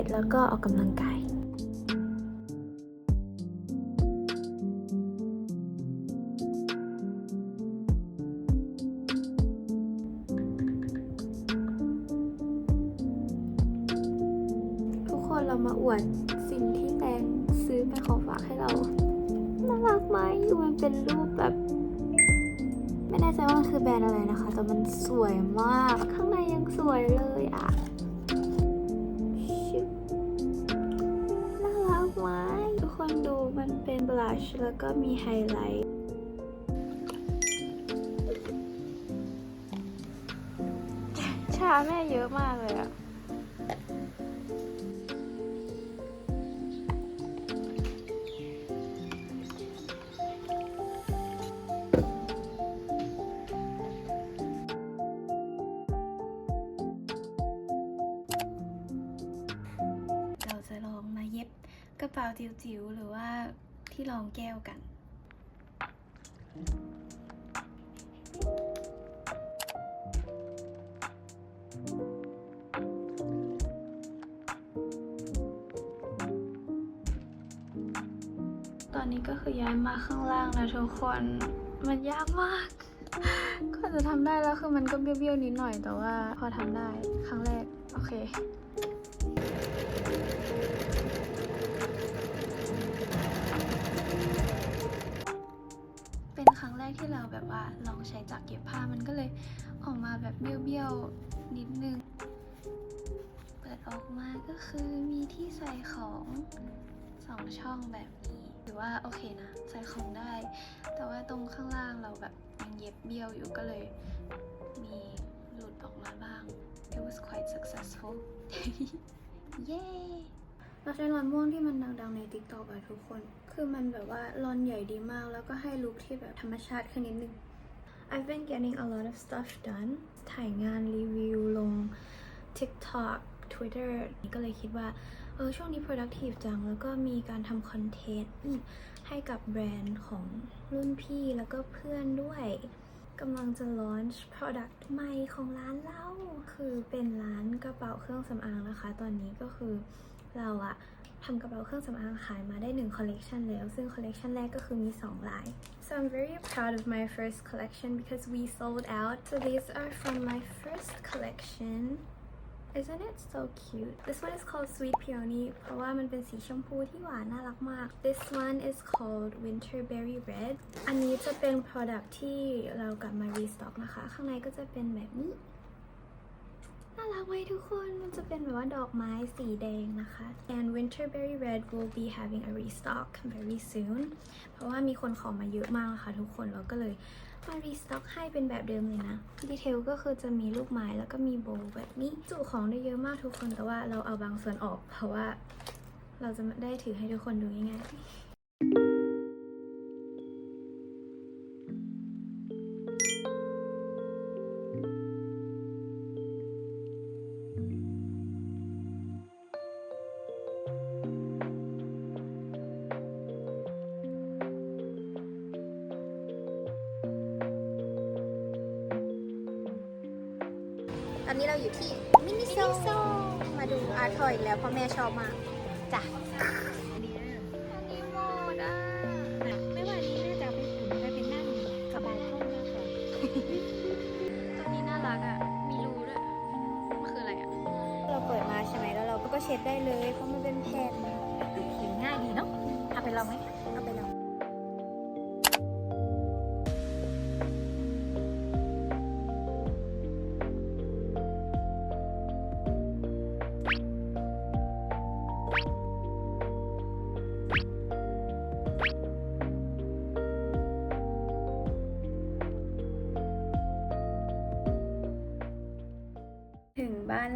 เกรด11แล้วก็ออกกำลังกายทุกคนเรามาอวดสิ่งที่แตงซื้อเป็นของฝากให้เรา น่ารักไหมคือมันเป็นรูปแบบ ไม่แน่ใจว่ามันคือแบรนด์อะไรนะคะ แต่มันสวยมาก ข้างในยังสวยเลยอะ ชแล้วก็มีไฮไลท์ชาแม่เยอะมากเลยอะเราจะลองมาเย็บกระเป๋าจิ๋วๆหรือว่า ที่รองแก้วกัน ตอนนี้ก็คือย้ายมาข้างล่างนะทุกคน มันยากมากก็จะทำได้แล้วคือมันก็เบี้ยวๆนิดหน่อยแต่ว่าพอทำได้ครั้งแรก โอเค ครั้งแรกที่เราแบบว่าลองใช้จักรเก็บผ้ามันก็เลยออกมาแบบเบี้ยวๆนิดนึง เปิดออกมาก็คือมีที่ใส่ของสองช่องแบบนี้หรือว่าโอเคนะ ใส่ของได้ แต่ว่าตรงข้างล่างเราแบบยังเย็บเบี้ยวอยู่ก็เลยมีหลุดออกมาบ้าง it was quite successful เย้ เราใช้รอนม่วงที่มันดังๆใน TikTok อะทุกคน คือมันแบบว่ารอนใหญ่ดีมาก แล้วก็ให้ลุคที่แบบธรรมชาติขึ้นนิดนึง I've been getting a lot of stuff done ถ่ายงานรีวิวลง TikTok Twitter ก็เลยคิดว่า เออ ช่วงนี้ productive จัง แล้วก็มีการทำคอนเทนต์ให้กับแบรนด์ของรุ่นพี่แล้วก็เพื่อนด้วยกำลังจะ launch product ใหม่ของร้านเรา คือเป็นร้านกระเป๋าเครื่องสำอางนะคะ ตอนนี้ก็คือ เราอะทำกระเป๋าเครื่องสำอางขายมาได้หนึ่งคอลเลกชันแล้ว ซึ่งคอลเลกชันแรกก็คือมี 2 ลาย so I'm very proud of my first collection because we sold out so these are from my first collection Isn't it so cute? This one is called Sweet Peony เพราะว่ามันเป็นสีชมพูที่หวานน่ารักมาก This one is called Winter Berry Red อันนี้จะเป็น product ที่เรากลับมา restock นะคะ ข้างในก็จะเป็นแบบนี้ น่ารักไหมทุกคน มันจะเป็นแบบว่าดอกไม้สีแดงนะคะ and Winterberry Red will be having a restock very soon เพราะว่ามีคนขอมาเยอะมากนะคะทุกคนเราก็เลยมา restock ให้เป็นแบบเดิมเลยนะ ดีเทลก็คือจะมีลูกไม้แล้วก็มีโบว์แบบนี้ จุของได้เยอะมากทุกคน แต่ว่าเราเอาบางส่วนออก เพราะว่าเราจะได้ถือให้ทุกคนดูง่ายๆ อนนี้เราอยู่ที่มินิโซมาดูอาร์ทอยแล้วเพราะแม่ชอบมากจ้ะอันนี้อันนี้หมดอะไม่ว่านี้น่าจะไปขุนไปเป็นนั่งสบายห้องมากกว่าตัวนี้น่ารักอะมีรูด้วยมันคืออะไรอะเราเปิดมาใช่ไหมแล้วเราก็เช็ดได้เลยเพราะมันเป็นแผ่นผิวง่ายดีเนาะเอาไปลองไหมเอาไปลอง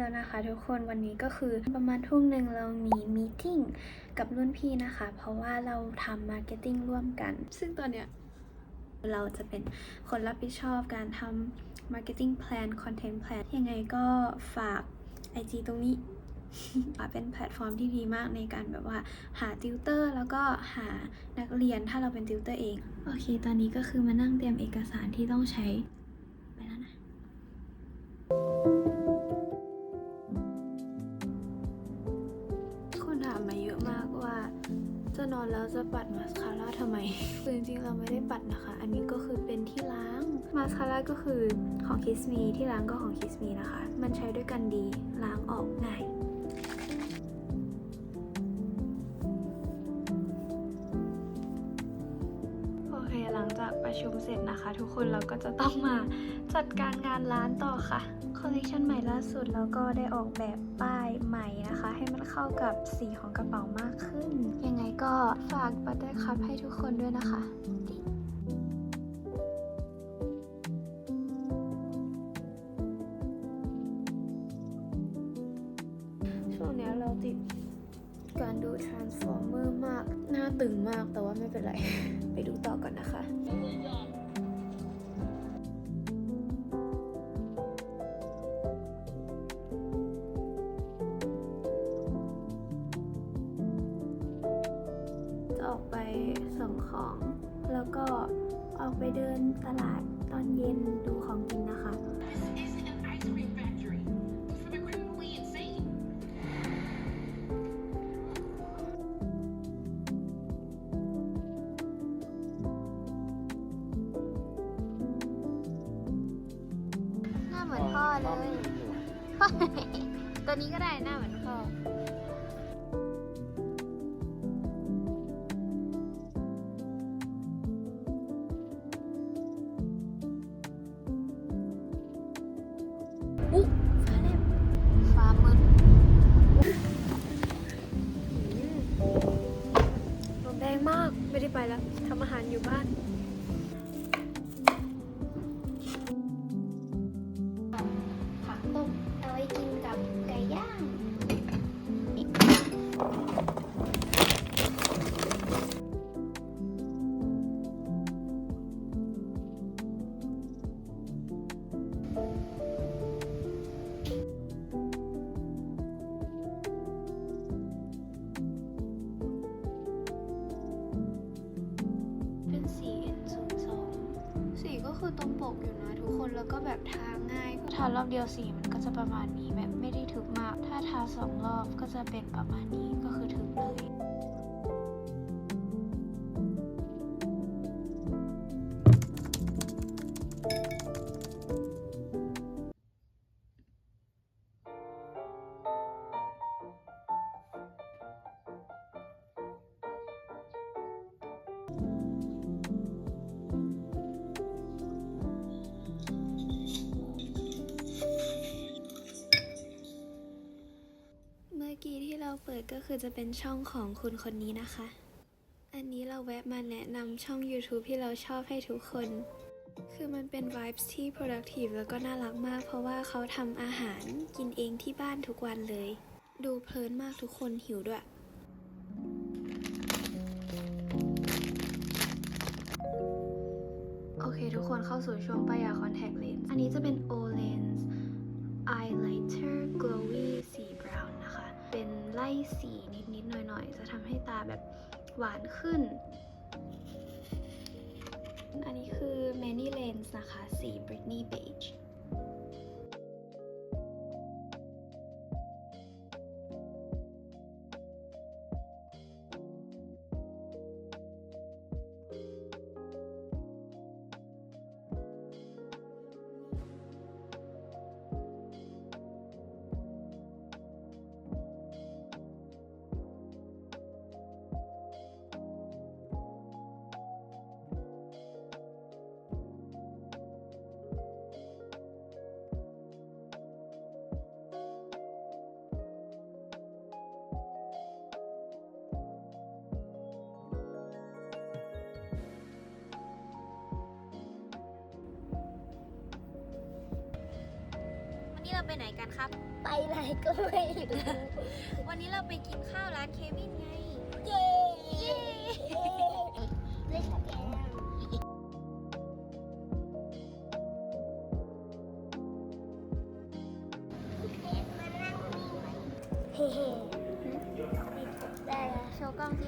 แล้วนะคะทุกคนวันนี้ก็คือประมาณทุ่มหนึ่งเรามีมีติ้งกับรุ่นพี่นะคะ เพราะว่าเราทำมาร์เก็ตติ้งร่วมกัน ซึ่งตอนเนี้ยเราจะเป็นคนรับผิดชอบการทำ marketing plan content plan ยังไงก็ฝาก IG ตรงนี้เป็นแพลตฟอร์มที่ดีมากในการแบบว่าหาติวเตอร์ แล้วก็หานักเรียนถ้าเราเป็นติวเตอร์เอง โอเค ตอนนี้ก็คือมานั่งเตรียมเอกสารที่ต้องใช้ ไปแล้วนะ จะนอนแล้วจะปัดมาสคาร่าทำไมคือจริงๆเราไม่ได้ปัดนะคะ อันนี้ก็คือเป็นที่ล้างมาสคาร่าก็คือของ Kiss Me ที่ล้างก็ของ Kiss Me นะคะ มันใช้ด้วยกันดีล้างออกง่ายโอเคหลังจากประชุมเสร็จนะคะ ทุกคนเราก็จะต้องมาจัดการงานร้านต่อค่ะคอลเลคชันใหม่ล่าสุดแล้วก็ได้ออกแบบป้ายใเข้ากับสีของกระเป๋ามากขึ้น ยังไงก็ฝากบัตเตอร์คัพให้ทุกคนด้วยนะคะช่วงนี้เราติดการดู Transformer มาก หน้าตึงมากแต่ว่าไม่เป็นไร ไปดูต่อก่อนนะคะ เดินตลาดตอนเย็นดูของกินนะคะ This isn't an ice cream factory. For the criminally insane. หน้าเหมือนพ่อเลย ตัวนี้ก็ได้หน้าเหมือนพ่ออุ๊ คือตรงปกอยู่นะทุกคนแล้วก็แบบทาง่ายทารอบเดียวสีมันก็จะประมาณนี้แบบไม่ได้ถึกมาก ถ้าทาสองรอบก็จะเป็นประมาณนี้ก็คือถึกเลย ก็คือจะเป็นช่องของคุณคนนี้นะคะ อันนี้เราแวะมาแนะนำช่อง YouTube ที่เราชอบให้ทุกคน คือมันเป็น vibes ที่ productive แล้วก็น่ารักมาก เพราะว่าเขาทำอาหารกินเองที่บ้านทุกวันเลย ดูเพลินมากทุกคนหิวด้วยโอเคทุกคนเข้าสู่ช่วงปายา contact lens อันนี้จะเป็น Olens Eyelighter Glowy Sea Brown นะคะ เป็น ไล่สีนิดๆหน่อยๆ จะทำให้ตาแบบหวานขึ้น อันนี้คือ Many Lens นะคะ สี Britney Beige เราไปไหนกันครับ ไปไหนก็ไม่รู้วันนี้เราไปกินข้าวร้านเควินไง เย้เย้เล่นกับแกเฮ้ๆได้แล้วโชว์กล้องสิ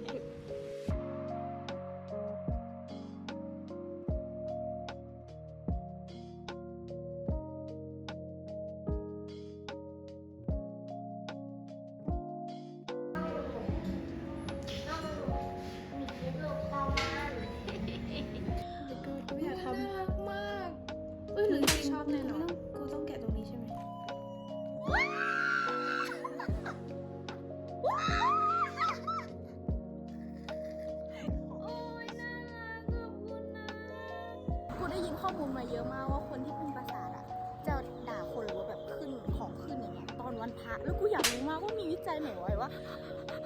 กูได้ยินข้อมูลมาเยอะมากว่าคนที่เป็นประสาทอะจะด่าคนหรือว่าแบบขึ้นของขึ้นอย่างเงี้ยตอนวันพระแล้วกูอยากรู้มากว่ามีวิจัยไหนไว้ว่า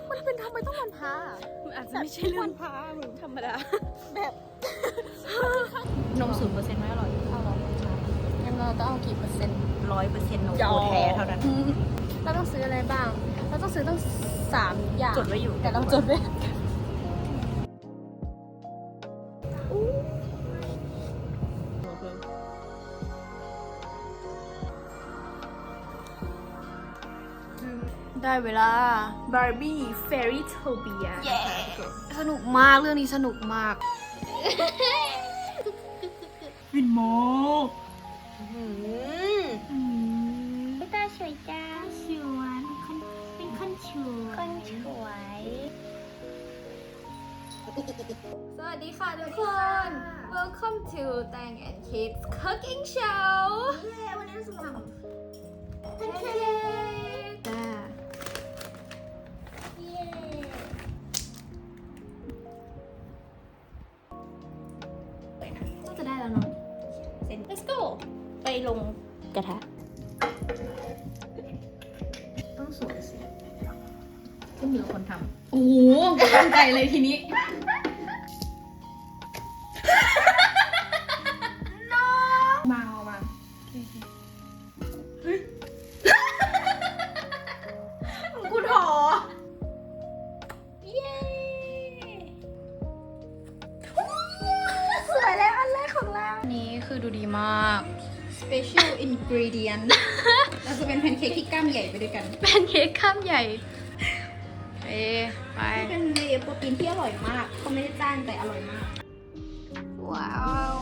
มันเป็นทำไมต้องวันพระอะอาจจะไม่ใช่เรื่อวังนพระมึงธรรมดา แบบนมศูนย์เปอร์เซ็นต์ไม่อร่อยเอาหรองั้นเราต้องเอากี่เปอร์เซ็นต์ร้อยเปอร์เซ็นต์นมยอโคแท้เท่านั้น เราต้องซื้ออะไรบ้าง เราต้องซื้อต้องสามอย่างจดไว้อยู่แต่เราจดไว้ ได้เวลาบาร์บี้เฟรี่โทเบียเย้สนุกมากเรื่องนี้สนุกมากวินโมพี่ตาสวยจ้าสวยเป็นคนเป็นคนสวยคนสวย สวัสดีค่ะทุกคน Welcome to Tang and Kids Cooking Show เย้วันนี้เราจะทเย้จ้ ไปลงกระทะ ต้องสวยสิก็มีคนทโอ้โหตั้งใจเลยทีนี้ special ingredient เราจะเป็นแพนเค้กที่กล้ามใหญ่ไปด้วยกัน แพนเค้กข้ามใหญ่ เอ๊ไป เป็นเลย์โปรตีนที่อร่อยมากเขาไม่ได้จ้างแต่อร่อยมาก ว้าว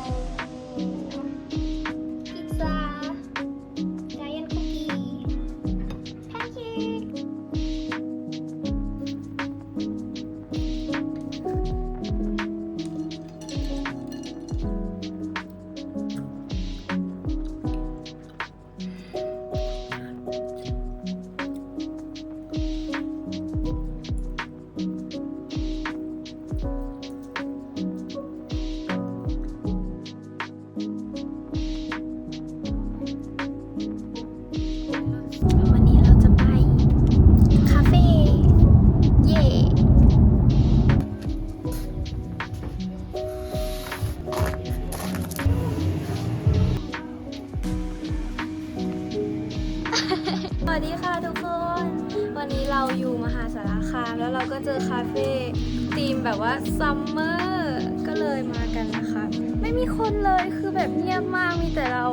วัสดีค่ะทุกคน วันนี้เราอยู่มหาสารคาม แล้วเราก็เจอคาเฟ่ธีมแบบว่าซัมเมอร์ก็เลยมากันนะคะ ไม่มีคนเลยคือแบบเงียบมากมีแต่เรา